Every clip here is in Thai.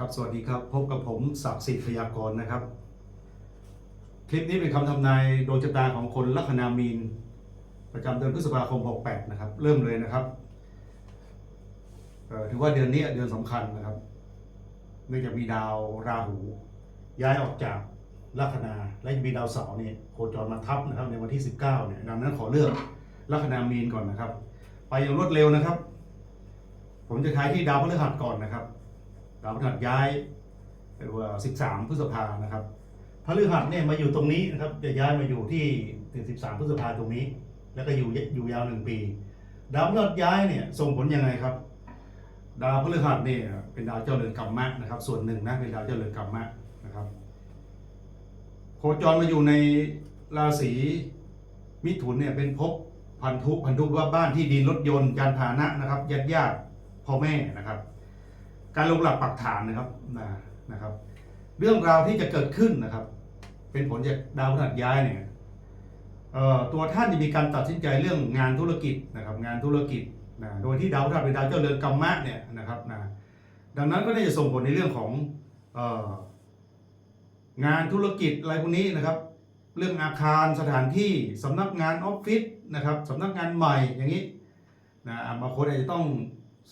ครับสวัสดีครับพบกับผมศักดิ์สิทธิ์พยากรณ์นะครับ คลิปนี้เป็นคำทำนายดวงชะตาของคนลัคนามีน ประจำเดือนพฤษภาคม 68 นะครับ เริ่มเลยนะครับถือว่าเดือนนี้เดือนสำคัญนะครับ เนื่องจากมีดาวราหู ย้ายออกจากลัคนาและยังมีดาวเสาร์เนี่ยโคจรมาทับนะครับในวันที่ 19 เนี่ยดังนั้นขอเลือกลัคนามีนก่อนนะครับ ไปอย่างรวดเร็วนะครับ ผมจะท้ายที่ดาวพฤหัสก่อนนะครับาวพฤหัสย้ายหรือว่า 13 พฤษภานะครับพระฤหัสเนี่ยมาอยู่ตรงนี้นะครับจะย้ายมาอยู่ที่ถึง13 พฤษภาตรงนี้ แล้วก็อยู่อยู่ยาวหนึ่งปี ดาวพฤหัสย้ายเนี่ยส่งผลยังไงครับ ดาวพฤหัสเนี่ยเป็นดาวเจ้าเรือนกรรมะนะครับ ส่วนหนึ่งนะเป็นดาวเจ้าเรือนกรรมะนะครับ โคจรมาอยู่ในราศีมิถุนเนี่ยเป็นภพพันธุพันธุว่าบ้านที่ดินรถยนต์ยานพาหนะนะครับญาติญาติพ่อแม่นะครับ การลงหลักปักฐานนะครับนะนะครับ เรื่องราวที่จะเกิดขึ้นนะครับ เป็นผลจากดาวพฤหัสย้ายเนี่ยตัวท่านจะมีการตัดสินใจเรื่องงานธุรกิจนะครับ งานธุรกิจนะโดยที่ดาวพฤหัสเป็นดาวเจ้าเรือนกรรมะเนี่ยนะครับนะดังนั้นก็น่าจะส่งผลในเรื่องของงานธุรกิจอะไรพวกนี้นะครับ เรื่องอาคารสถานที่สำนักงานออฟฟิศนะครับสำนักงานใหม่อย่างนี้นะบางคนอาจจะต้อง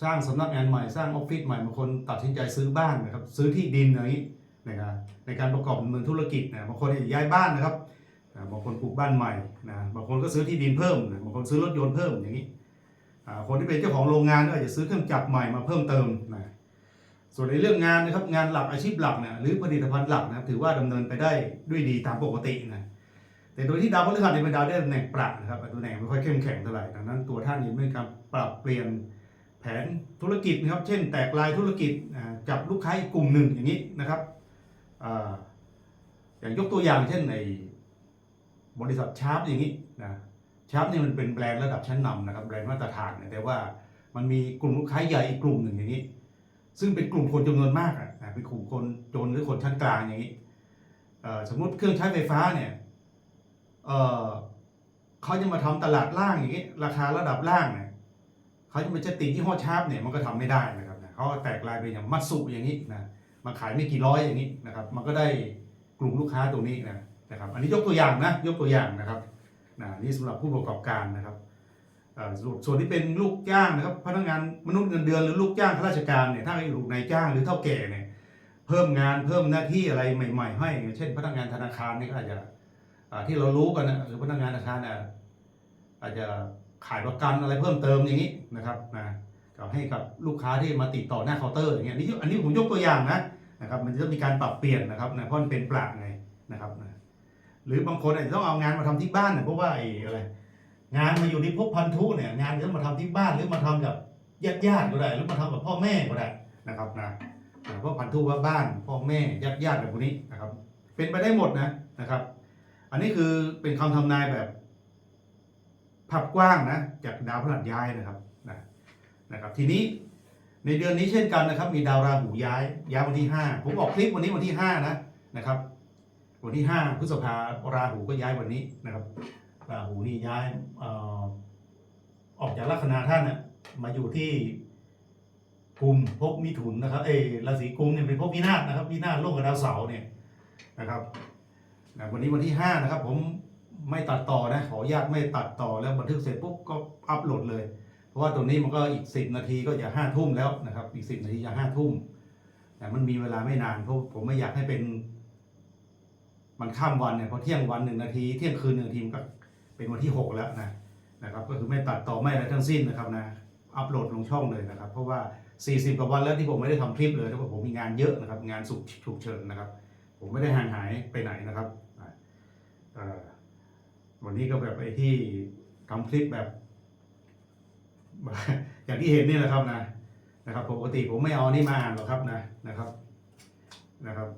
สร้างสำนักงานใหม่สร้างออฟฟิศใหม่บางคนตัดสินใจซื้อบ้านนะครับซื้อที่ดินอย่างนี้นะครับในการประกอบดำเนินธุรกิจนะบางคนอาจจะย้ายบ้านนะครับบางคนปลูกบ้านใหม่นะบางคนก็ซื้อที่ดินเพิ่มบางคนซื้อรถยนต์เพิ่มอย่างนี้คนที่เป็นเจ้าของโรงงานก็อาจจะซื้อเครื่องจักรใหม่มาเพิ่มเติมนะส่วนในเรื่องงานนะครับงานหลักอาชีพหลักเนี่ยหรือผลิตภัณฑ์หลักนะถือว่าดำเนินไปได้ด้วยดีตามปกตินะแต่โดยที่ดาวพฤหัสเนี่ยเป็นดาวได้ตำแหน่งปรับนะครับตำแหน่งไม่ค่อยเข้มแข็งเท่าไหร่ดังนั้นตัวท่านนี่ไม่การปรับเปลี่ยน นธุรกิจนะครับ เช่น แตกลายธุรกิจจับลูกค้าอีกกลุ่มหนึ่งอย่างนี้นะครับออย่างยกตัวอย่างเช่นในบริษัทชาร์ปอย่างนี้นะชาร์ปนี่มันเป็นแบรนด์ระดับชั้นนำนะครับแบรนด์มาตรฐานแต่ว่ามันมีกลุ่มลูกค้าใหญ่อีกกลุ่มหนึ่งอย่างนี้ ซึ่งเป็นกลุ่มคนจำนวนมากอะเป็นกลุ่มคนจนหรือคนชั้นกลางอย่างนี้สมมติเครื่องใช้ไฟฟ้าเนี่ยเเขาจะมาทำตลาดล่างอย่างนี้ ราคาระดับล่างเนี่ย เขาจะมาจะติดที่ห้อชาร์ปเนี่ยมันก็ทำไม่ได้นะครับเขาแตกลายเป็นอย่างมัตสุอย่างนี้นะมาขายไม่กี่ร้อยอย่างนี้นะครับ มันก็ได้กลุ่มลูกค้าตรงนี้นะนะครับ อันนี้ยกตัวอย่างนะยกตัวอย่างนะครับนะนี่สำหรับผู้ประกอบการนะครับส่วนที่เป็นลูกจ้างนะครับพนักงานมนุษย์เงินเดือนหรือลูกจ้างข้าราชการเนี่ยถ้าอยู่ในจ้างหรือเท่าแก่เนี่ยเพิ่มงานเพิ่มหน้าที่อะไรใหม่ ๆ ให้ เช่น พนักงานธนาคารนี่ก็อาจจะที่เรารู้กันนะคือพนักงานธนาคารอาจจะ ขายประกันอะไรเพิ่มเติมอย่างนี้นะครับนะกับให้กับลูกค้าที่มาติดต่อหน้าเคาน์เตอร์อย่างเงี้ยนี่อันนี้ผมยกตัวอย่างนะนะครับ มันจะต้องมีการปรับเปลี่ยนนะครับนะเพราะมันเป็นปลากไงนะครับนะหรือบางคนอาจจะต้องเอางานมาทำที่บ้านเนี่ยเพราะว่าไอ้อะไรงานมาอยู่ในภพพันธุเนี่ยงานจะต้องมาทำที่บ้านหรือมาทำกับญาติญาติก็ได้หรือมาทำกับพ่อแม่ก็ได้นะครับนะเพราะพันธุว่าบ้านพ่อแม่ญาติญาติแบบพวกนี้นะครับ เป็นไปได้หมดนะนะครับ อันนี้คือเป็นคำทำนายแบบ ผับกว้างนะจากดาวพฤหัสย้ายนะครับนะนะครับ ทีนี้ในเดือนนี้เช่นกันนะครับ มีดาวราหูย้ายย้ายวันที่ห้าผมออกคลิปวันนี้วันที่ห้านะนะครับ วันที่ห้าพฤษภาราหูก็ย้ายวันนี้นะครับ ราหูนี่ย้ายออกจากลัคนาท่านนะมาอยู่ที่ภูมิภพมิถุนนะครับเอราศีกุมเนี่ยเป็นภพวินาศนะครับวินาศโลกกับดาวเสาร์เนี่ยนะครับวันนี้วันที่ 5 นะครับ ผม ไม่ตัดต่อนะขออนุญาตไม่ตัดต่อแล้วบันทึกเสร็จปุ๊บก็อัปโหลดเลย เพราะว่าตรงนี้มันก็อีก 10 นาทีก็จะห้าทุ่มแล้วนะครับ อีก 10 นาทีจะห้าทุ่มแต่มันมีเวลาไม่นานเพราะผมไม่อยากให้เป็น มันข้ามวันเนี่ยพอเที่ยงวันหนึ่งนาทีเที่ยงคืนหนึ่งนาทีมันก็เป็นวันที่ 6 แล้วนะนะครับ ก็คือไม่ตัดต่อไม่อะไรทั้งสิ้นนะครับนะอัปโหลดลงช่องเลยนะครับ เพราะว่า 40 กว่าวันแล้วที่ผมไม่ได้ทำคลิปเลยเพราะผมมีงานเยอะนะครับ งานสุกฉุกเฉินนะครับ ผมไม่ได้ห่างหายไปไหนนะครับอ่าเอ่อ วันนี้ก็แบบไอ้ที่ทำคลิปแบบ อย่างที่เห็นนี่แหละครับนะนะครับปกติผมไม่เอานี่มาอ่านหรอกครับนะนะครับนะครับ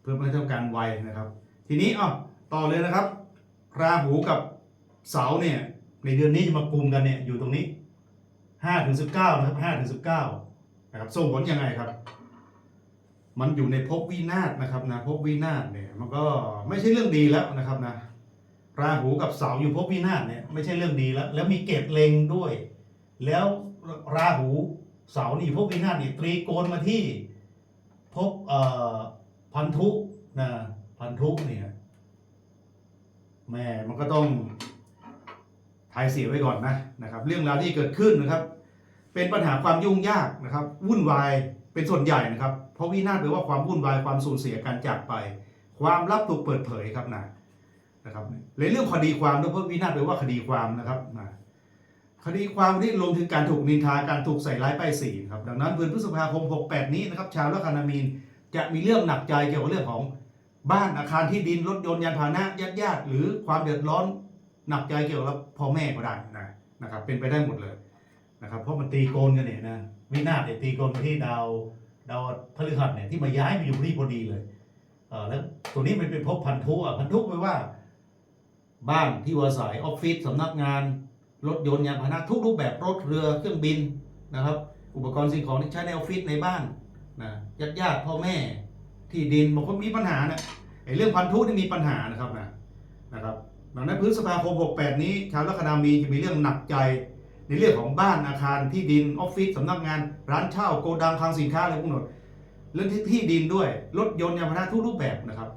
เพื่อไม่ต้องการไวนะครับ ทีนี้อะต่อเลยนะครับ ราหูกับเสาเนี่ย ในเดือนนี้จะมากลุ่มกันเนี่ยอยู่ตรงนี้ห้าถึงสิบเก้านะครับห้าถึงสิบเก้านะครับส่งผลยังไงครับ มันอยู่ในภพวินาศนะครับนะภพวินาศเนี่ย มันก็ไม่ใช่เรื่องดีแล้วนะครับนะ ราหูกับเสาอยู่ภพวินาศเนี่ยไม่ใช่เรื่องดีแล้ว แล้วมีเกตเลงด้วย แล้วราหูเสาร์นี่ภพวินาศนี่ยตรีโกณมาที่พบพันธุนะพันธุเนี่ยแม่มันก็ต้องทายเสียไว้ก่อนนะนะครับ เรื่องราวที่เกิดขึ้นนะครับ เป็นปัญหาความยุ่งยากนะครับ วุ่นวายเป็นส่วนใหญ่นะครับ เพราะวินาศแปลว่าความวุ่นวายความสูญเสียการจากไป ความลับถูกเปิดเผยครับนะ นะครับในเรื่องคดีความด้วยเพราะวินาศแปว่าคดีความนะครับคดีความที่ลงถึงการถูกนินทาการถูกใส่ร้ายป้ายสีครับดังนั้นเดือนพฤษภาคม 68 นี้นะครับชาวลัคนามีนจะมีเรื่องหนักใจเกี่ยวกับเรื่องของบ้านอาคารที่ดินรถยนต์ยานพาหนะญาติญาติหรือความเดือดร้อนหนักใจเกี่ยวกับพ่อแม่ก็ได้นะนะครับ เป็นไปได้หมดเลยนะครับ เพราะมันตีโกนกันเนี่ยนะวินาศเนี่ยตีโกนที่ดาวดาวพฤหัสเนี่ยที่มาย้ายมาอยู่ที่พอดีเลยเออแล้วตัวนี้มันเป็นภพพันธุอะพันธุแปลว่า บ้านที่อยู่อาศัยออฟฟิศสำนักงาน รถยนต์ยานพาหนะทุกรูปแบบรถเรือเครื่องบินนะครับ อุปกรณ์สิ่งของที่ใช้ในออฟฟิศในบ้านนะญาติญาติพ่อแม่ที่ดินบางคนมีปัญหานะไอ้เรื่องพันธุนี่มีปัญหานะครับนะนะครับดังนั้นพฤษภาคม68 นี้ชาวลัคนามีจะมีเรื่องหนักใจ ในเรื่องของบ้านอาคารที่ดินออฟฟิศสำนักงาน ร้านเช่าโกดังคลังสินค้าอะไรพวกนั้นเรื่องที่ที่ดินด้วยรถยนต์ยานพาหนะทุกรูปแบบนะครับ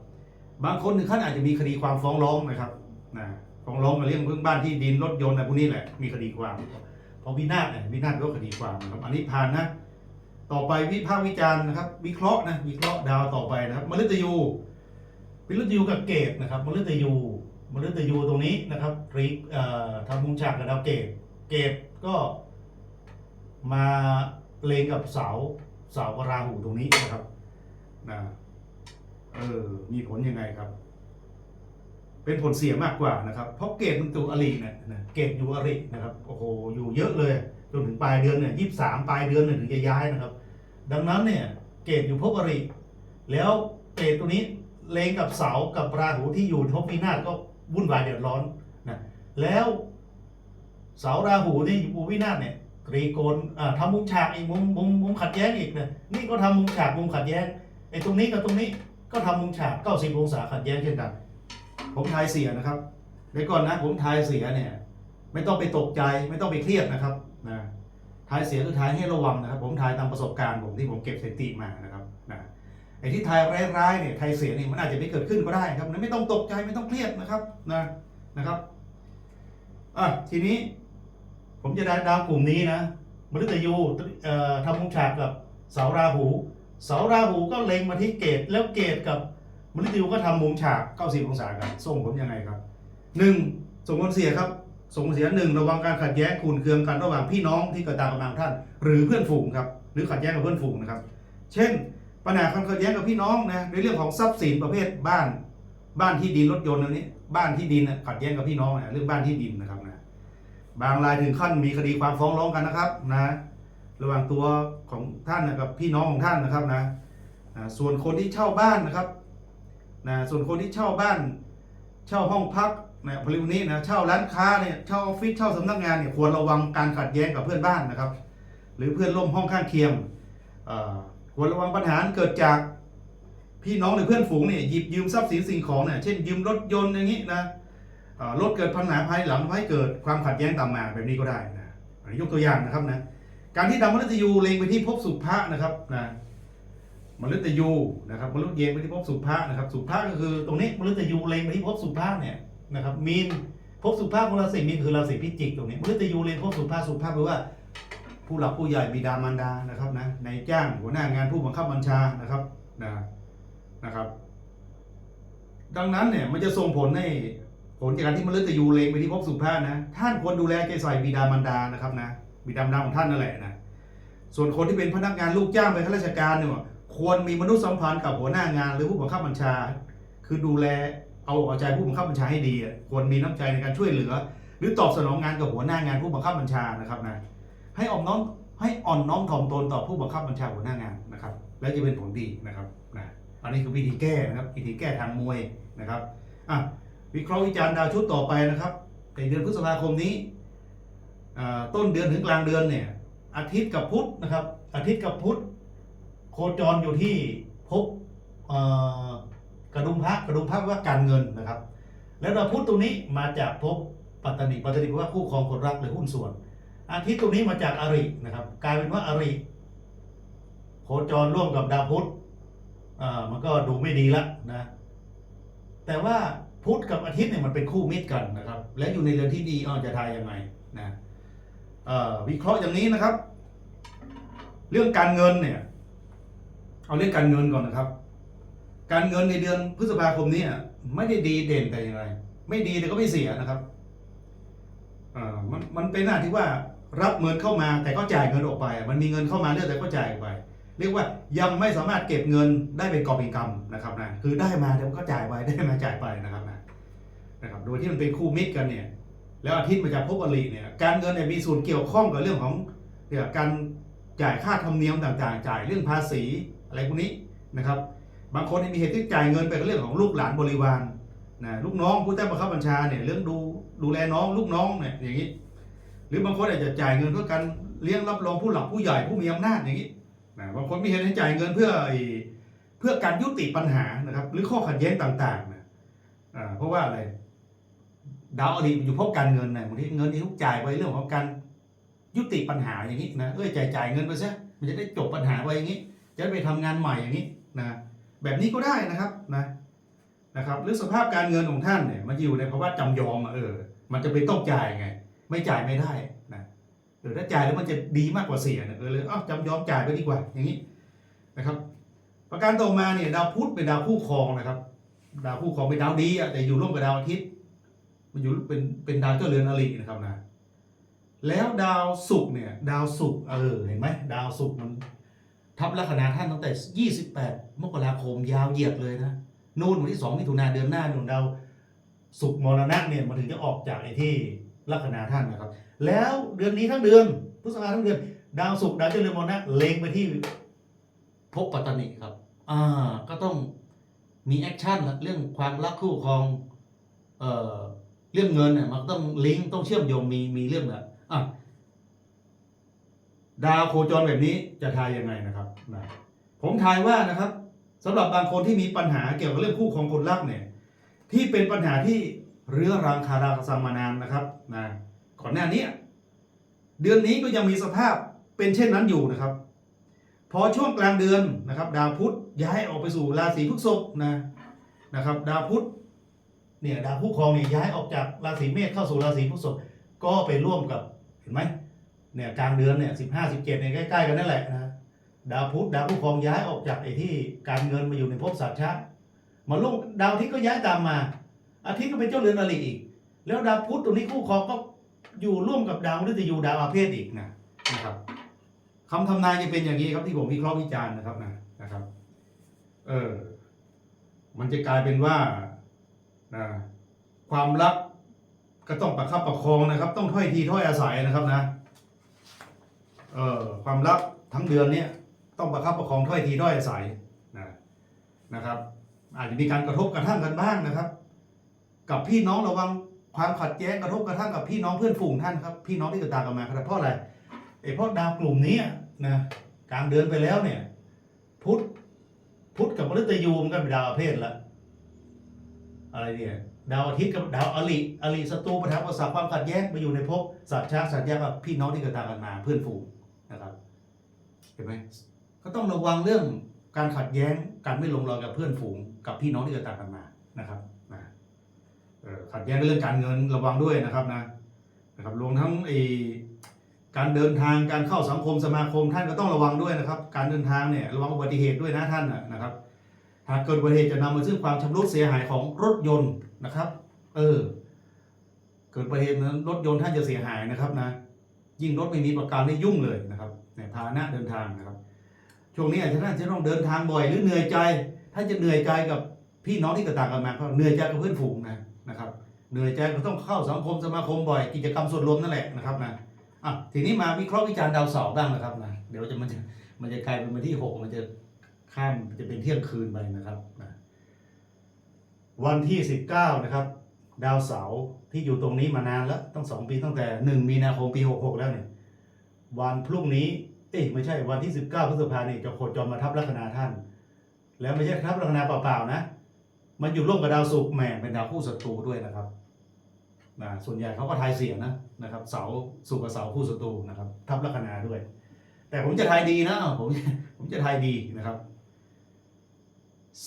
บางคนถึงขั้นอาจจะมีคดีความฟ้องร้องนะครับ นะฟ้องร้องในเรื่องเรื่องบ้านที่ดินรถยนต์อะไรพวกนี้แหละ มีคดีความพราะวินาศเนี่ยวินาศก็คดีความนะครับ อันนี้ผ่านนะ ต่อไปวิพากษ์วิจารณ์นะครับ วิเคราะห์นะวิเคราะห์ดาวต่อไปนะครับมฤตยูมฤตยูกับเกตนะครับมฤตยูมฤตยูตรงนี้นะครับรีทำมุงฉากกับดาวเกตเกตก็มาเลงกับเสาเสากราหูตรงนี้นะครับนะเออมีผลยังไงครับ เป็นผลเสียมากกว่านะครับ เพราะเกตมันตัวอริเนี่ยนะเกตอยู่อรินะครับโอ้โหอยู่เยอะเลยจนถึงปลายเดือนเนี่ยยี่สามปลายเดือนเนี่ยถึงจะย้ายนะครับ ดังนั้นเนี่ยเกตอยู่ภพอริแล้วเกตตัวนี้เลงกับเสากับราหูที่อยู่ภพวินาศก็วุ่นวายเดือดร้อนนะแล้วเสาราหูที่อยู่วินาศเนี่ยตรีโกนทำมุมฉากอีกมุมมุมมุมขัดแย้งอีกนะนี่ก็ทำมุมฉากมุมขัดแย้งไอ้ตรงนี้กับตรงนี้ก็ทำมุมฉาก90องศาขัดแย้งเช่นกัน ผมทายเสียนะครับเดี๋ยวก่อนนะผมทายเสียเนี่ย ไม่ต้องไปตกใจไม่ต้องไปเครียดนะครับนะทายเสียคือทายให้ระวังนะครับ ผมทายตามประสบการณ์ผมที่ผมเก็บสถิติมานะครับนะไอ้ที่ทายร้ายๆเนี่ยทายเสียเนี่ยมันอาจจะไม่เกิดขึ้นก็ได้ครับนะไม่ต้องตกใจไม่ต้องเครียดนะครับนะนะครับอะทีนี้ ผมจะได้ดาวกลุ่มนี้นะมฤตยูเอ่อทำมุงฉากกับเสาราหู เสาราหูก็เล็งมาที่เกตแล้วเกตกับ มฤตยูก็ทำมุมฉาก 90 องศากันส่งผลยังไงครับหนึ่งส่งผลเสียครับ ส่งผลเสียหนึ่งระวังการขัดแย้งขุนเคืองกันระหว่างพี่น้องที่เกิดตามกำลังท่าน หรือเพื่อนฝูงครับหรือขัดแย้งกับเพื่อนฝูงนะครับ เช่น ปัญหาการขัดแย้งกับพี่น้องนะในเรื่องของทรัพย์สินประเภทบ้าน บ้านที่ดินรถยนต์อันนี้ บ้านที่ดินขัดแย้งกับพี่น้องนะเรื่องบ้านที่ดินนะครับนะบางรายถึงขั้นมีคดีความฟ้องร้องกันนะครับนะระหว่างตัวของท่านกับพี่น้องของท่านนะครับนะส่วนคนที่เช่าบ้านนะครับ นะส่วนคนที่เช่าบ้าน เช่าห้องพักนะบริเวนี้นะเช่าร้านค้าเนี่ยเช่าออฟฟิศเช่าสำนักงานเนี่ยควรระวังการขัดแย้งกับเพื่อนบ้านนะครับ หรือเพื่อนร่วมห้องข้างเคียงควรระวังปัญหาเกิดจากพี่น้องหรือเพื่อนฝูงเนี่ยหยิบยืมทรัพย์สินสิ่งของเนี่ยเช่นยืมรถยนต์อย่างนี้นะรถเกิดปัญหาภายหลังให้เกิดความขัดแย้งตามมาแบบนี้ก็ได้นะยกตัวอย่างนะครับนะการที่ดาวมฤตยูเล็งไปที่ภพสุภะนะครับนะ มฤตยูนะครับมฤตเยงไปที่ภพสุภะนะครับ สุภะก็คือตรงนี้มฤตยูเล็งไปที่ภพสุภะเนี่ยนะครับมีนภพสุภะของราศีมีนคือราศีพิจิกตรงนี้มฤตยูเล็งภพสุภะสุภะแปลว่า ผู้หลักผู้ใหญ่บิดามารดานะครับนะในายจ้างหัวหน้างานผู้บังคับบัญชานะครับนะนะครับ ดังนั้นเนี่ยมันจะส่งผลให้ผลจากการที่มฤตยูเลงไปที่ภพสุภาพนะท่านควรดูแลใจใส่บิดามารดานะครับนะบิดามารดาของท่านนั่นแหละนะส่วนคนที่เป็นพนักงานลูกจ้างเป็นข้าราชการเนี่ย ควรมีมนุษยสัมพันธ์กับหัวหน้างานหรือผู้บังคับบัญชา คือดูแลเอาเอาใจผู้บังคับบัญชาให้ดีอะควรมีน้ำใจในการช่วยเหลือ หรือตอบสนองงานกับหัวหน้างานผู้บังคับบัญชานะครับนะให้อ่อนน้อมให้อ่อนน้อมถ่อมตนต่อผู้บังคับบัญชาหัวหน้างานนะครับ และจะเป็นผลดีนะครับนะอันนี้คือวิธีแก้นะครับวิธีแก้ทางมวยนะครับอะวิเคราะห์วิจารณ์ดาวชุดต่อไปนะครับในเดือนพฤษภาคมนี้ต้นเดือนถึงกลางเดือนเนี่ยอาทิตย์กับพุธนะครับอาทิตย์กับพุธ โคจรอยู่ที่ภพกระดุมพระกระดุมพระว่าการเงินนะครับ แล้วดาวพุธตรงนี้มาจากภพปัตตานีปัตตานีแปลว่าคู่ครองคนรักหรือหุ้นส่วน อาทิตย์ตรงนี้มาจากอรินะครับ กลายเป็นว่าอริ โคจรร่วมกับดาวพุธมันก็ดูไม่ดีละนะ แต่ว่าพุธกับอาทิตย์เนี่ยมันเป็นคู่มิตรกันนะครับ และอยู่ในเรือนที่ดีเอจะทายยังไงนะวิเคราะห์อย่างนี้นะครับ เรื่องการเงินเนี่ย เอาเรื่องการเงินก่อนนะครับ การเงินในเดือนพฤษภาคมนี้ไม่ได้ดีเด่นแต่อย่างไร ไม่ดีแต่ก็ไม่เสียนะครับอ่ามันมันเป็นหน้าที่ว่ารับเงินเข้ามาแต่ก็จ่ายเงินออกไป มันมีเงินเข้ามาเรื่อยแต่ก็จ่ายออกไป เรียกว่ายังไม่สามารถเก็บเงินได้เป็นกอบเป็นกำนะครับนะคือได้มาแต่มันก็จ่ายไปได้มาจ่ายไปนะครับนะนะครับโดยที่มันเป็นคู่มิตรกันเนี่ย แล้วอาทิตย์มาจากภพอริเนี่ยการเงินเนี่ยมีส่วนเกี่ยวข้องกับเรื่องของเนี่ยการจ่ายค่าธรรมเนียมต่างๆ จ่ายเรื่องภาษี อะไรพวกนี้นะครับ บางคนมีเหตุที่จ่ายเงินไปกับเรื่องของลูกหลานบริวารนะลูกน้องผู้ใต้บังคับบัญชาเนี่ยเรื่องดูดูแลน้องลูกน้องเนี่ยอย่างนี้ หรือบางคนอาจจะจ่ายเงินเพื่อการเลี้ยงรับรองผู้หลักผู้ใหญ่ผู้มีอำนาจอย่างนี้นะบางคนมีเหตุให้จ่ายเงินเพื่อเพื่อการยุติปัญหานะครับ หรือข้อขัดแย้งต่างๆนะอ่าเพราะว่าอะไรดาวอดีตมันอยู่พบการเงินนะบางทีเงินที่ทุกจ่ายไปเรื่องของการยุติปัญหาอย่างนี้นะเอ้ยจ่ายจ่ายเงินไปซะมันจะได้จบปัญหาไปอย่างนี้ จะได้ไปทำงานใหม่อย่างนี้นะแบบนี้ก็ได้นะครับนะนะครับหรือสภาพการเงินของท่านเนี่ยมันอยู่ในภาวะจำยอมเออ มันจะเป็นต้องจ่ายไง ไม่จ่ายไม่ได้นะเออถ้าจ่ายแล้วมันจะดีมากกว่าเสียนะเออเลยอ้าจำยอมจ่ายไปดีกว่าอย่างนี้นะครับ ประการต่อมาเนี่ยดาวพุธเป็นดาวคู่ครองนะครับ ดาวคู่ครองเป็นดาวดีอะแต่อยู่ร่วมกับดาวอาทิตย์ มันอยู่เป็นเป็นดาวเจ้าเรือนอรินะครับนะแล้วดาวศุกร์เนี่ย ดาวศุกร์เออเห็นไหมดาวศุกร์มัน ทับลัคนาท่านตั้งแต่ 28 มกราคมยาวเหยียดเลยนะนู่นวันที่ 2 มิถุนาเดือนหน้านู่นดาวศุกร์มรณะเนี่ยมันถึงจะออกจากไอ้ที่ลัคนาท่านนะครับ แล้วเดือนนี้ทั้งเดือนพฤษภาทั้งเดือน ดาวศุกร์ดาวเจ้าเรือมรณะเล็งไปที่ภพปัตตานีครับ อ่า ก็ต้องมีแอคชั่นละเรื่องความรักคู่ครองเอ่อเรื่องเงินเนี่ยมันต้องลิงก์ต้องเชื่อมโยงมีมีเรื่องแบบอะ ดาวโคจรแบบนี้จะทายยังไงนะครับนะผมทายว่านะครับสำหรับบางคนที่มีปัญหาเกี่ยวกับเรื่องคู่ครองคนรักเนี่ยที่เป็นปัญหาที่เรื้อรังคาราคาซังมานานนะครับนะก่อนหน้านี้ เดือนนี้ก็ยังมีสภาพเป็นเช่นนั้นอยู่นะครับ พอช่วงกลางเดือนนะครับ ดาวพุธย้ายออกไปสู่ราศีพฤษภนะนะครับ ดาวพุธเนี่ยดาวผู้ครองเนี่ยย้ายออกจากราศีเมษเข้าสู่ราศีพฤษภก็ไปร่วมกับเห็นไหม เนี่ยกลางเดือนเนี่ยสิบห้าสิบเจ็ดเนี่ยใกล้ๆกันนั่นแหละนะดาวพุธดาวผู้ครองย้ายออกจากไอ้ที่การเงินมาอยู่ในภพสัตว์ชาติมาร่วมดาวอาทิตย์ก็ย้ายตามมา อาทิตย์ก็เป็นเจ้าเรือนอริอีก แล้วดาวพุธตรงนี้คู่ครองก็อยู่ร่วมกับดาวฤตยูดาวอาเพศอีกนะนะครับคำทำนายจะเป็นอย่างนี้ครับที่ผมวิเคราะห์วิจารณ์นะครับนะนะครับ เออ มันจะกลายเป็นว่านะความรักก็ต้องประคับประคองนะครับ ต้องถ้อยทีถ้อยอาศัยนะครับนะ เอ่อความรักทั้งเดือนเนี้ยต้องประคับประคองถ้อยทีถ้อยอาศัยนะนะครับ อาจจะมีการกระทบกระทั่งกันบ้างนะครับ กับพี่น้องระวังความขัดแย้งกระทบกระทั่งกับพี่น้องเพื่อนฝูงท่านครับพี่น้องที่เกิดตามกันมาครับเพราะอะไรไอ้เพราะดาวกลุ่มนี้นะกลางเดือนไปแล้วเนี่ย พุธพุธกับมฤตยูมันก็เป็นดาวประเภทละอะไรเนี่ยดาวอาทิตย์กับดาวอลิอลิศัตรูปัญหาประสาความขัดแย้งมาอยู่ในภพสัตว์ชาติสัตว์ยากับพี่น้องที่เกิดตามกันมาเพื่อนฝูง เห็นไหมก็ต้องระวังเรื่องการขัดแย้งการไม่ลงรอยกับเพื่อนฝูงกับพี่น้องที่เกิดตามกันมานะครับนะขัดแย้งในเรื่องการเงินระวังด้วยนะครับนะนะครับรวมทั้งไอการเดินทางการเข้าสังคมสมาคมท่านก็ต้องระวังด้วยนะครับ การเดินทางเนี่ยระวังอุบัติเหตุด้วยนะท่านนะครับหากเกิดอุบัติเหตุจะนำมาซึ่งความชำรุดเสียหายของรถยนต์นะครับ เออ เกิดอุบัติเหตุนั้นรถยนต์ท่านจะเสียหายนะครับนะ ยิ่งรถไม่มีประกันนี่ยุ่งเลยนะครับ ในพาหนะเดินทางนะครับ ช่วงนี้อาจจะท่านจะต้องเดินทางบ่อยหรือเหนื่อยใจท่านจะเหนื่อยใจกับพี่น้องที่กต่างกันมาก็เหนื่อยใจกับเพื่อนฝูงนะนะครับ เหนื่อยใจก็ต้องเข้าสังคมสมาคมบ่อยกิจกรรมส่วนรวมนั่นแหละนะครับนะอะทีนี้มาวิเคราะห์วิจารณ์ดาวเสาร์บ้างนะครับนะเดี๋ยวจะมันจะมันจะกลายเป็นวันที่หกมันจะข้ามจะเป็นเที่ยงคืนไปนะครับนะวันที่19นะครับ ดาวเสาร์ที่อยู่ตรงนี้มานานแล้วตั้งสองปีตั้งแต่1มีนาคมปี66แล้วเนี่ย วันพรุ่งนี้ เอ้ยไม่ใช่วันที่ 19พฤษภาเนี่ยจะโคจรมาทับลัคนาท่าน แล้วไม่ใช่ทับลัคนาเปล่าๆนะ มันอยู่ร่วมกับดาวศุกร์แหมเป็นดาวคู่ศัตรูด้วยนะครับนะส่วนใหญ่เขาก็ทายเสียนะนะครับเสาศุกร์กับเสาคู่ศัตรูนะครับ ทับลัคนาด้วย แต่ผมจะทายดีนะผมผมจะทายดีนะครับ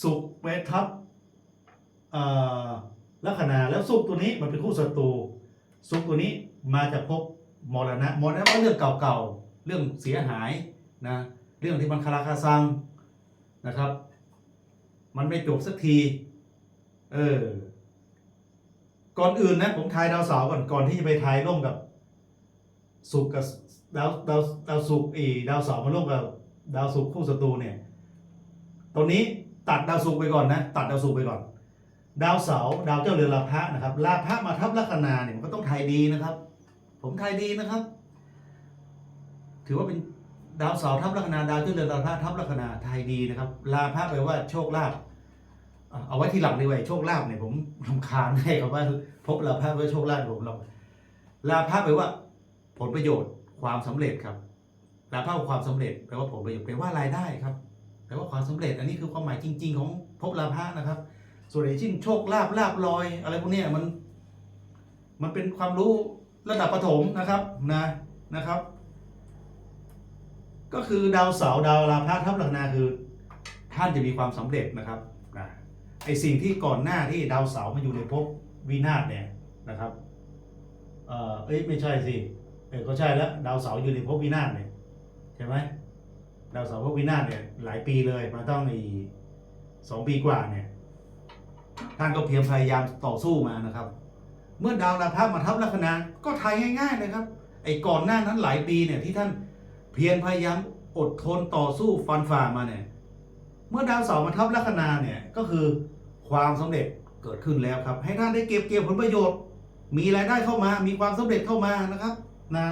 สุกไปทับลัคนาแล้วสุกตัวนี้มันเป็นคู่ศัตรูสุกตัวนี้มาจากภพ มรณะมรณะว่าเรื่องเก่าๆ เรื่องเสียหายนะเรื่องที่มันคาราคาซังนะครับ มันไม่จบสักทีเออก่อนอื่นนะผมทายดาวเสาร์ก่อนก่อนที่จะไปทายร่วมกับสุกกับดาวดาวดาวสุกอีดาวเสาร์มาร่วมกับดาวสุกคู่ศัตรูเนี่ยตรงนี้ตัดดาวศุกไปก่อนนะ ตัดดาวศุกไปก่อน ดาวเสาร์ดาวเจ้าเรือนลาภะนะครับลาภะมาทับลัคนาเนี่ยมันก็ต้องทายดีนะครับ ผมทายดีนะครับ ถือว่าเป็นดาวเสาร์ทับลัคนาดาวเจ้าเรือนลาภะทับลัคนาทายดีนะครับลาภะแปลว่าโชคลาภเอาไว้ทีหลังดีกว่าโชคลาภเนี่ยผมรำคาญให้คำว่าพบลาภะไว้โชคลาภผมเราลาภะแปลว่า ผลประโยชน์ความสำเร็จครับลาภะความสำเร็จแปลว่าผลประโยชน์แปลว่ารายได้ครับแปลว่าความสำเร็จ อันนี้คือความหมายจริง ๆ ของภพลาภะนะครับ ส่วนไอ้ชิ้นโชคลาภลาบลอย อะไรพวกนี้มัน มันเป็นความรู้ ระดับประถมนะครับนะนะครับ ก็คือดาวเสาร์ดาวลาภะทับลัคนาคือ ท่านจะมีความสำเร็จนะครับนะไอสิ่งที่ก่อนหน้าที่ดาวเสาร์มาอยู่ในภพวินาศเนี่ยนะครับเออเอ้ยไม่ใช่สิเออก็ใช่แล้วดาวเสาร์อยู่ในภพวินาศเนี่ยใช่ไหมดาวเสาร์ภพวินาศเนี่ยหลายปีเลยมาต้องในสองปีกว่าเนี่ยท่านก็เพียรพยายามต่อสู้มานะครับ เมื่อดาวราพะมาทับลัคนาก็ทายง่าย ๆ เลยครับ ไอ้ก่อนหน้านั้นหลายปีเนี่ยที่ท่านเพียรพยายามอดทนต่อสู้ฟันฝ่ามาเนี่ย เมื่อดาวเสาร์มาทับลัคนาเนี่ยก็คือความสำเร็จเกิดขึ้นแล้วครับ ให้ท่านได้เก็บเกี่ยวผลประโยชน์ มีรายได้เข้ามา มีความสำเร็จเข้ามานะครับนะ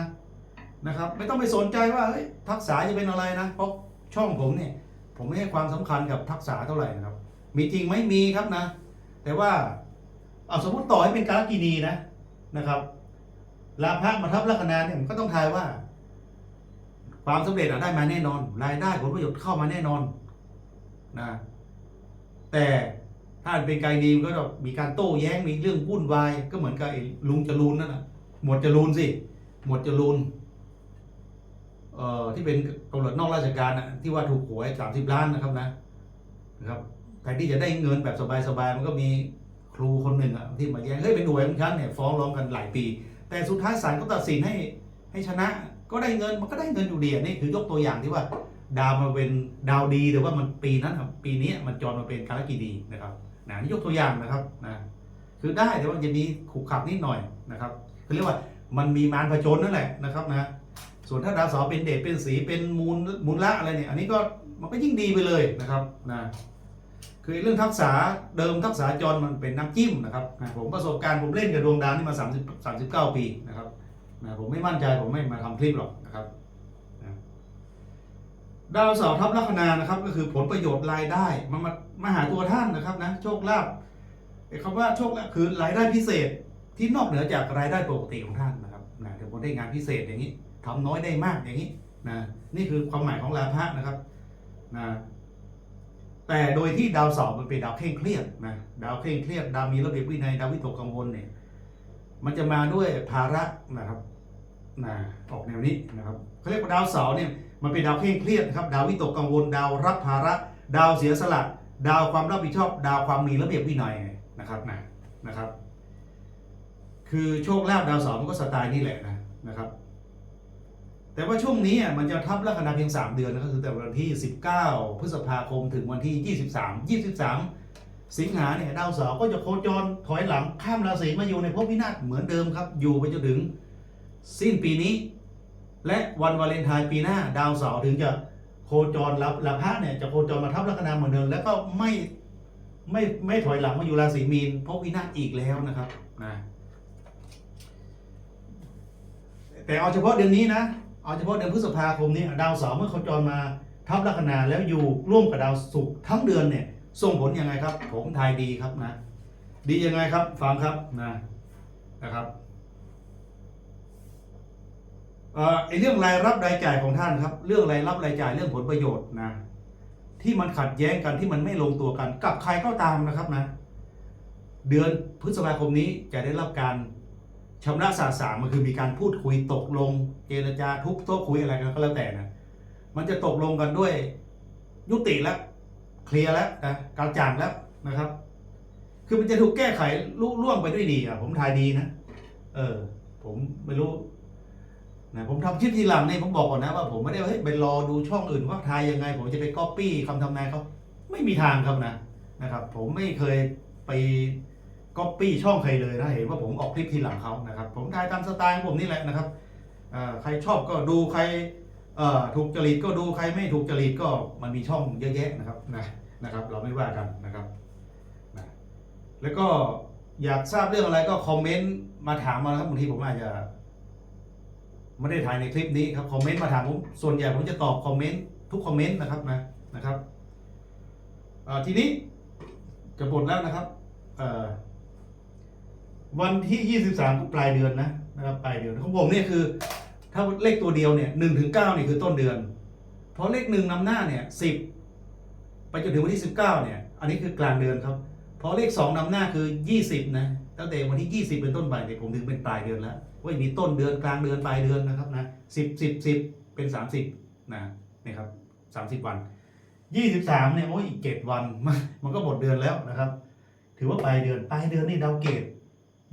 นะครับ ไม่ต้องไปสนใจว่าเฮ้ยทักษะจะเป็นอะไรนะเพราะช่องผมเนี่ยผมไม่ให้ความสำคัญกับทักษะเท่าไหร่นะครับ มีจริงไหมมีครับนะ แต่ว่า เอาสมมติต่อให้เป็นการกินีนะนะครับลาภะมาทับลัคนาเนี่ยมันก็ต้องทายว่า ความสำเร็จได้มาแน่นอน รายได้ผลประโยชน์เข้ามาแน่นอนนะแต่ถ้าเป็นการดีมันก็ต้องมีการโต้แย้งมีเรื่องวุ่นวาย ก็เหมือนกับลุงจรูนนั่นนะหมวดจรูนสิ หมวดจรูนเอ่อที่เป็นตำรวจนอกราชการนะที่ว่าถูกหวยสามสิบล้านนะครับนะนะครับใครที่จะได้เงินแบบสบายๆมันก็มี รูคนหนึ่งอะที่มาแย้งเฮ้ยเป็นหน่วยของฉันเนี่ยฟ้องร้องกันหลายปี แต่สุดท้ายศาลก็ตัดสินให้ให้ชนะ ก็ได้เงินมันก็ได้เงินอยู่ดีนี่คือยกตัวอย่างที่ว่าดาวมาเป็นดาวดีแต่ว่ามันปีนั้นปีนี้มันจรมาเป็นการกิดีนะครับนะนี่ยกตัวอย่างนะครับนะคือได้แต่ว่าจะมีขูกขักนิดหน่อยนะครับคือเรียกว่ามันมีมารผจญนั่นแหละนะครับนะส่วนถ้าดาวเสาร์เป็นเดชเป็นสีเป็นมูลมูลละอะไรเนี่ยอันนี้ก็มันก็ยิ่งดีไปเลยนะครับนะ คือเรื่องทักษะเดิมทักษะจรมันเป็นน้ำจิ้มนะครับผมประสบการณ์ผมเล่นกับดวงดาวนี่มา30 39 ปีนะครับนะผมไม่มั่นใจผมไม่มาทำคลิปหรอกนะครับนะดาวเสาร์ทับลัคนานะครับ ก็คือผลประโยชน์รายได้มันมามาหาตัวท่านนะครับนะโชคลาภไอ้คำว่าโชคลาภคือรายได้พิเศษที่นอกเหนือจากรายได้ปกติของท่านนะครับนะเดี๋ยวผมได้งานพิเศษอย่างนี้ทำน้อยได้มากอย่างนี้นะนี่คือความหมายของลาภะนะครับนะ แต่โดยที่ดาวเสาร์มันเป็นดาวเคร่งเครียดนะดาวเคร่งเครียดดาวมีระเบียบวินัยดาววิตกกังวลเนี่ยมันจะมาด้วยภาระนะครับนะออกแนวนี้นะครับเขาเรียกว่าดาวเสาร์เนี่ยมันเป็นดาวเคร่งเครียดครับดาววิตกกังวล ดาวรับภาระ ดาวเสียสละ ดาวความรับผิดชอบ ดาวความมีระเบียบวินัยนะครับนะนะครับ คือโชคลาภดาวเสาร์มันก็สไตล์นี่แหละนะนะครับ แต่ว่าช่วงนี้อะมันจะทับลัคนาเพียง 3 เดือนนะก็คือแต่วันที่ 19 พฤษภาคมถึงวันที่ 23 23 สิงหาเนี่ยดาวเสาร์ก็จะโคจรถอยหลังข้ามราศีมาอยู่ในภพวินาศเหมือนเดิมครับ อยู่ไปจนถึงสิ้นปีนี้ และวันวาเลนไทน์ปีหน้า ดาวเสาร์ถึงจะโคจรรับลาภะเนี่ยจะโคจรมาทับลัคนาเหมือนเดิมแล้วก็ไม่ไม่ไม่ถอยหลังมาอยู่ราศีมีนภพวินาศอีกแล้วนะครับนะแต่เอาเฉพาะเดือนนี้นะ เอาเฉพาะเดือนพฤษภาคมนี้ดาวเสาร์เมื่อโคจรมาทับลัคนาแล้วอยู่ร่วมกับดาวศุกร์ทั้งเดือนเนี่ยส่งผลยังไงครับผมทายดีครับนะ ดียังไงครับฟังครับนะนะครับเอ่อไอเรื่องรายรับรายจ่ายของท่านครับ เรื่องรายรับรายจ่ายเรื่องผลประโยชน์นะที่มันขัดแย้งกันที่มันไม่ลงตัวกัน กับใครก็ตามนะครับนะ เดือนพฤษภาคมนี้จะได้รับการ ชำระสาสางมันคือมีการพูดคุยตกลง เจรจาทุบโต๊ะคุยอะไรกันก็แล้วแต่นะมันจะตกลงกันด้วยยุติแล้ว เคลียร์แล้วนะกระจ่างแล้วนะครับ คือมันจะถูกแก้ไขลุล่วงไปด้วยดีอะผมทายดีนะเออ ผมไม่รู้นะผมทำคลิปทีหลังเนี่ยผมบอกก่อนนะว่าผมไม่ได้เฮ้ยไปรอดูช่องอื่นว่าทายยังไง ผมจะไปก๊อปปี้คำทำนายเขาไม่มีทางครับนะนะครับ ผมไม่เคยไป ก๊อปปี้ช่องใครเลยนะเห็นว่าผมออกคลิปทีหลังเขานะครับ ผมทายตามสไตล์ของผมนี่แหละนะครับใครชอบก็ดูใครถูกจริตก็ดูใครไม่ถูกจริตก็มันมีช่องเยอะแยะนะครับนะนะครับ เราไม่ว่ากันนะครับนะแล้วก็อยากทราบเรื่องอะไรก็คอมเมนต์มาถามมาครับบางทีผมอาจจะไม่ได้ถ่ายในคลิปนี้ครับคอมเมนต์มาถามผมส่วนใหญ่ผมจะตอบคอมเมนต์ทุกคอมเมนต์นะครับนะนะครับทีนี้จะหมดแล้วนะครับเอ่อ วันที่ 23ก็ปลายเดือนนะนะครับปลายเดือนของผมเนี่ยคือ ถ้าเลขตัวเดียวเนี่ยหนึ่งถึงเก้านี่คือต้นเดือน เพอเลขหนึ่งนำหน้าเนี่ยสิบไปจนถึงวันที่สิบเก้าเนี่ยอันนี้คือกลางเดือนครับ เพอเลขสองนำหน้าคือยี่สิบนะตั้งแต่วันที่ยี่สิบเป็นต้นไปเนี่ยผมถึงเป็นปลายเดือนแล้วว่ามีต้นเดือนกลางเดือนปลายเดือนนะครับนะสิบสิบสิบเป็นสามสิบนะนี่ครับสามสิบวันยี่สิบสามเนี่ยโอ้ยอีกเจ็ดวันมันก็หมดเดือนแล้วนะครับ ถือว่าปลายเดือนปลายเดือนนี่ดาวเกต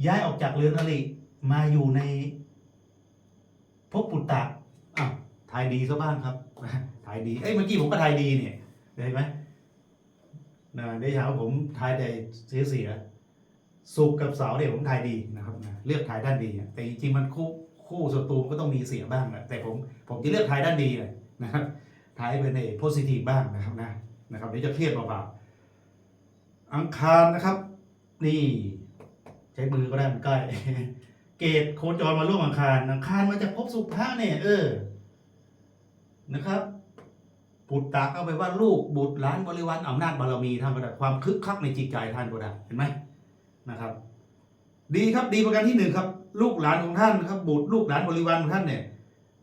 ย้ายออกจากเรือนอริมาอยู่ในภพปุตตะอ้าวทายดีซะบ้างครับทายดี เอ้ยเมื่อกี้ผมก็ทายดีเนี่ยเห็นไหมนะได้หาว่าผมทายแต่เสียเสียสุกกับเสาเนี่ยผมทายดีนะครับนะเลือกทายด้านดี แต่จริงๆมันคู่คู่ศัตรูก็ต้องมีเสียบ้างนะแต่ผมผมจะเลือกทายด้านดีเลยนะครับทายเป็นในโพซิทีฟบ้างนะครับนะนะครับเดี๋ยวจะเครียดเปล่าๆอังคารนะครับ นี่ ช้มือก็ได้มันใกล้ เกตโคจรมาร่วมอังคารอังคารมาจากภพสุภะเนี่ยเออ นะครับปุตตะก็ไปว่าลูกบุตรหลานบริวารอำนาจบารมีท่านก็ได้ความคึกคักในจิตใจท่านก็ได้เห็นไหมนะครับ ดีครับดีประการที่หนึ่งครับ ลูกหลานของท่านครับ บุตรลูกหลานบริวารของท่านเนี่ย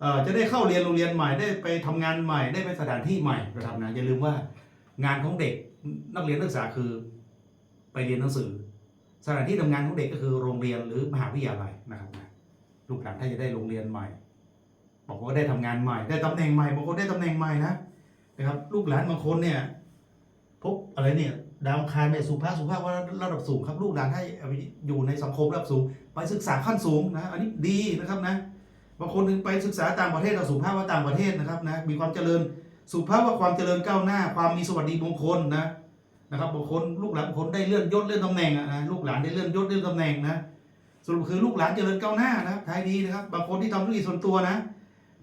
เอ่อจะได้เข้าเรียนโรงเรียนใหม่ได้ไปทำงานใหม่ได้ไปสถานที่ใหม่นะครับนะอย่าลืมว่างานของเด็กนักเรียนนักศึกษาคือ ไปเรียนหนังสือ สถานที่ทำงานของเด็กก็คือโรงเรียนหรือมหาวิทยาลัยนะครับนะลูกหลานถ้าจะได้โรงเรียนใหม่บอกว่าได้ทำงานใหม่ ได้ตำแหน่งใหม่บางคนได้ตำแหน่งใหม่นะนะครับ ลูกหลานบางคนเนี่ยพบอะไรเนี่ยดาวคารเนี่ยสุภาพสุภาพว่าระดับสูงครับลูกหลานให้อยู่ในสังคมระดับสูง ไปศึกษาขั้นสูงนะอันนี้ดีนะครับนะบางคนไปศึกษาต่างประเทศเราสุภาพว่าต่างประเทศนะครับนะมีความเจริญสุภาพว่าความเจริญก้าวหน้า ความมีสวัสดิมงคลนะ นะครับบางคนลูกหลานคนได้เลื่อนยศเลื่อนตำแหน่งอะนะลูกหลานได้เลื่อนยศเลื่อนตำแหน่งนะสรุปคือลูกหลานเจริญก้าวหน้านะท้ายดีนะครับ บางคนที่ทำธุรกิจส่วนตัวนะ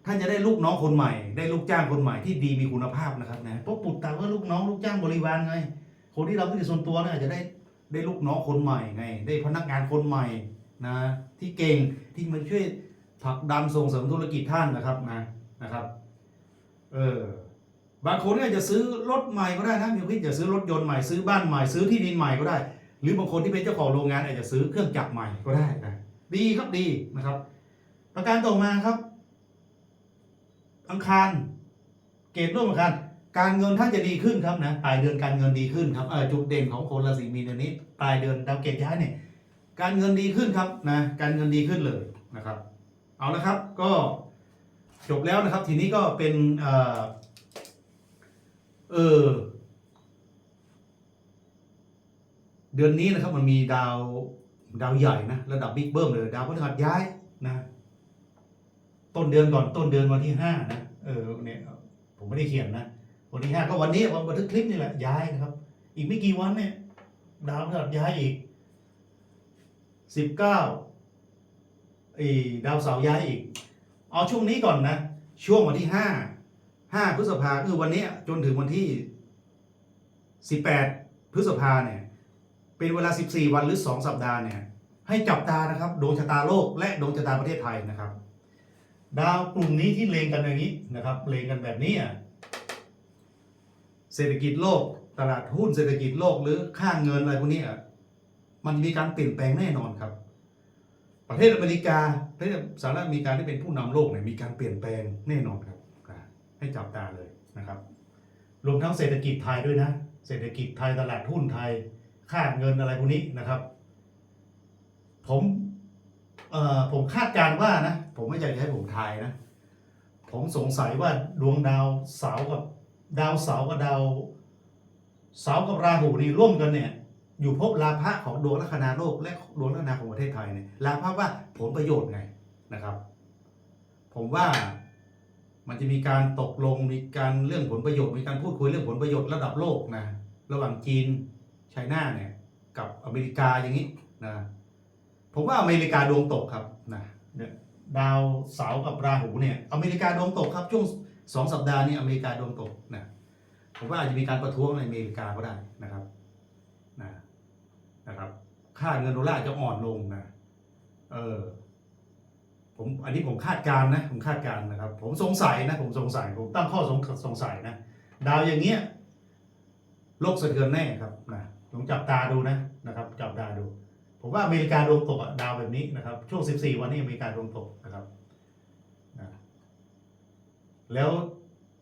ท่านจะได้ลูกน้องคนใหม่ ได้ลูกจ้างคนใหม่ที่ดีมีคุณภาพนะครับนะเพราะปุตตะว่าลูกน้องลูกจ้างบริวารไง คนที่เราธุรกิจส่วนตัวเนี่ยจะได้ได้ลูกน้องคนใหม่ไง ได้พนักงานคนใหม่นะที่เก่งที่มาช่วยผลักดันส่งเสริมธุรกิจท่านนะครับนะนะครับ เออ บางคนก็จะซื้อรถใหม่ก็ได้นะมีคิดจะซื้อรถยนต์ใหม่ซื้อบ้านใหม่ซื้อที่ดินใหม่ก็ได้ หรือบางคนที่เป็นเจ้าของโรงงานอาจจะซื้อเครื่องจักรใหม่ก็ได้นะดีครับดีนะครับ ประการต่อมาครับ อังคาร เกตร่วมอังคารการเงินท่านจะดีขึ้นครับนะปลายเดือนการเงินดีขึ้นครับเออจุดเด่นของคนราศีมีนเดือนนี้ปลายเดือนดาวเกตย้ายเนี่ยการเงินดีขึ้นครับนะการเงินดีขึ้นเลยนะครับ เอาละครับก็จบแล้วนะครับ ทีนี้ก็เป็นเออ เออ เดือนนี้นะครับ มันมีดาวดาวใหญ่นะระดับบิ๊กเบิ้มเลย ดาวพฤหัสย้ายนะต้นเดือนก่อนต้นเดือนวันที่ห้านะเออเนี่ยผมไม่ได้เขียนนะวันที่ห้าก็วันนี้วันบันทึกคลิปนี่แหละย้ายนะครับ อีกไม่กี่วันเนี่ย ดาวพฤหัสย้ายอีกสิบเก้าอีดาวเสาร์ย้ายอีก เอาช่วงนี้ก่อนนะ ช่วงวันที่ห้า ห้าพฤษภาคือวันนี้จนถึงวันที่สิบแปดพฤษภาเนี่ย เป็นเวลาสิบสี่วันหรือสองสัปดาห์เนี่ย ให้จับตานะครับดวงชะตาโลกและดวงชะตาประเทศไทยนะครับ ดาวกลุ่มนี้ที่เลงกันอย่างนี้นะครับเลงกันแบบนี้อะเศรษฐกิจโลกตลาดหุ้นเศรษฐกิจโลกหรือค่าเงินอะไรพวกนี้อะมันมีการเปลี่ยนแปลงแน่นอนครับ ประเทศอเมริกาประเทศสหรัฐอเมริกาที่เป็นผู้นำโลกเนี่ยมีการเปลี่ยนแปลงแน่นอนครับ ให้จับตาเลยนะครับ รวมทั้งเศรษฐกิจไทยด้วยนะ เศรษฐกิจไทยตลาดหุ้นไทย ค่าเงินอะไรพวกนี้นะครับ ผมเอ่อผมคาดการว่านะ ผมไม่อยากจะให้ผมทายนะ ผมสงสัยว่าดวงดาวเสาร์กับดาวเสาร์กับดาวเสาร์กับราหูนี่ร่วมกันเนี่ยอยู่ภพลาภะของดวงลัคนาโลกและดวงลัคนาของประเทศไทยเนี่ยลาภะว่าผลประโยชน์ไงนะครับ ผมว่า มันจะมีการตกลงมีการเรื่องผลประโยชน์ มีการพูดคุยเรื่องผลประโยชน์ระดับโลกนะระหว่างจีนไชน่าเนี่ยกับอเมริกาอย่างนี้นะผมว่าอเมริกาดวงตกครับนะดาวเสาร์กับราหูเนี่ยอเมริกาดวงตกครับช่วงสองสัปดาห์นี้อเมริกาดวงตกนะผมว่าอาจจะมีการประท้วงในอเมริกาก็ได้นะครับนะนะครับค่าเงินดอลลาร์จะอ่อนลงนะเออ ผมอันนี้ผมคาดการณ์นะผมคาดการณ์นะครับ ผมสงสัยนะผมสงสัยผมตั้งข้อสงสงสัยนะดาวอย่างเงี้ยโลกสะเทือนแน่ครับนะผมจับตาดูนะนะครับ จับตาดู ผมว่าอเมริกาดวงตกอะดาวแบบนี้นะครับ ช่วง 14 วันนี้อเมริกาดวงตกนะครับนะแล้ว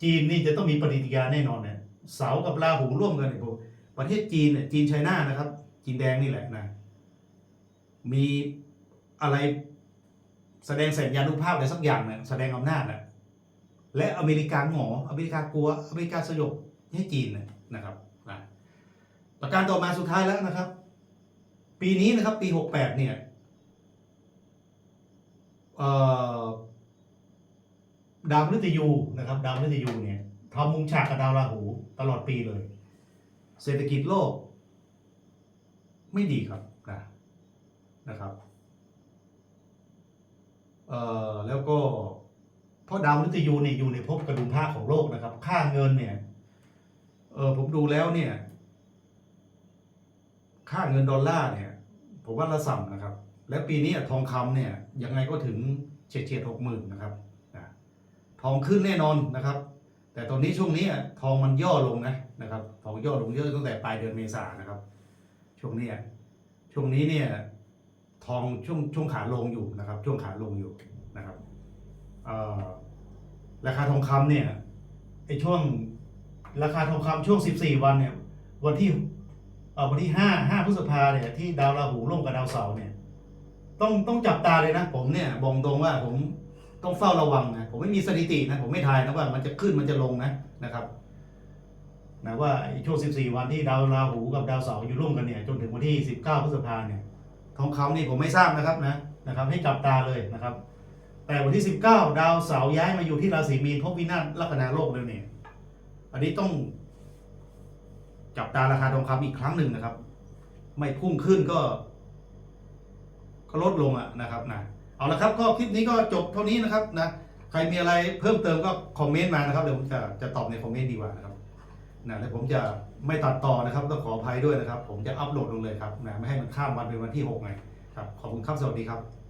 จีนนี่จะต้องมีปฏิกิริยาแน่นอนเนี่ยเสากับราหูร่วมกันเนี่ยผมประเทศจีนเนี่ยจีนไชน่านะครับ จีนแดงนี่แหละนะมีอะไร แสดงสัญญานุภาพอะไรสักอย่างเนี่ยแสดงอำนาจนะและอเมริกาหงออเมริกากลัวอเมริกาสยบให้จีนนะครับประการต่อมาสุดท้ายแล้วนะครับ ปีนี้นะครับ ปี 68 เนี่ยดาวพฤหัสยูนะครับ ดาวพฤหัสยูเนี่ยทำมุมฉากกับดาวราหูตลอดปีเลย เศรษฐกิจโลก ไม่ดีครับนะนะครับ เอ่อแล้วก็เพราะดาวมฤตยูเนี่ยอยู่ในภพกระดุมผ้าของโลกนะครับ ค่าเงินเนี่ยเออผมดูแล้วเนี่ย ค่าเงินดอลลาร์เนี่ย ผมว่าระส่ำนะครับ และปีนี้ทองคำเนี่ยยังไงก็ถึงเฉียดเฉียดหกหมื่นนะครับทองขึ้นแน่นอนนะครับ แต่ตอนนี้ช่วงนี้ทองมันย่อลงนะนะครับ ทองย่อลงเยอะตั้งแต่ปลายเดือนเมษายนนะครับ ช่วงนี้ช่วงนี้เนี่ย ทองช่วงช่วงขาลงอยู่นะครับ ช่วงขาลงอยู่นะครับราคาทองคำเนี่ยไอช่วงราคาทองคำช่วง 14 วันเนี่ยวันที่เอ่อวันที่ 5 5พฤษภาเนี่ยที่ดาวราหูร่วมกับดาวเสาร์เนี่ยต้องต้องจับตาเลยนะผมเนี่ยบอกตรงว่าผมต้องเฝ้าระวังนะผมไม่มีสถิตินะผมไม่ทายนะว่ามันจะขึ้นมันจะลงนะนะครับนะว่าไอ้ช่วง 14 วันที่ดาวราหูกับดาวเสาร์อยู่ร่วมกันเนี่ยจนถึงวันที่ 19 พฤษภาเนี่ย ทองคำนี่ผมไม่ทราบนะครับนะนะครับ ให้จับตาเลยนะครับ แต่วันที่ 19 ดาวเสาร์ย้ายมาอยู่ที่ราศีมีนพบวินาศลัคนาโลกเลยเนี่ยอันนี้ต้องจับตาราคาทองคำอีกครั้งหนึ่งนะครับ ไม่พุ่งขึ้นก็ ก็ลดลงอะนะครับนะเอาละครับก็คลิปนี้ก็จบเท่านี้นะครับนะใครมีอะไรเพิ่มเติมก็คอมเมนต์มานะครับเดี๋ยวผมจะจะตอบในคอมเมนต์ดีกว่านะครับนะแล้วผมจะ ไม่ตัดต่อนะครับต้องขออภัยด้วยนะครับ ผมจะอัปโหลดลงเลยครับนะไม่ให้มันข้ามวันเป็นวันที่หกไงครับขอบคุณครับสวัสดีครับ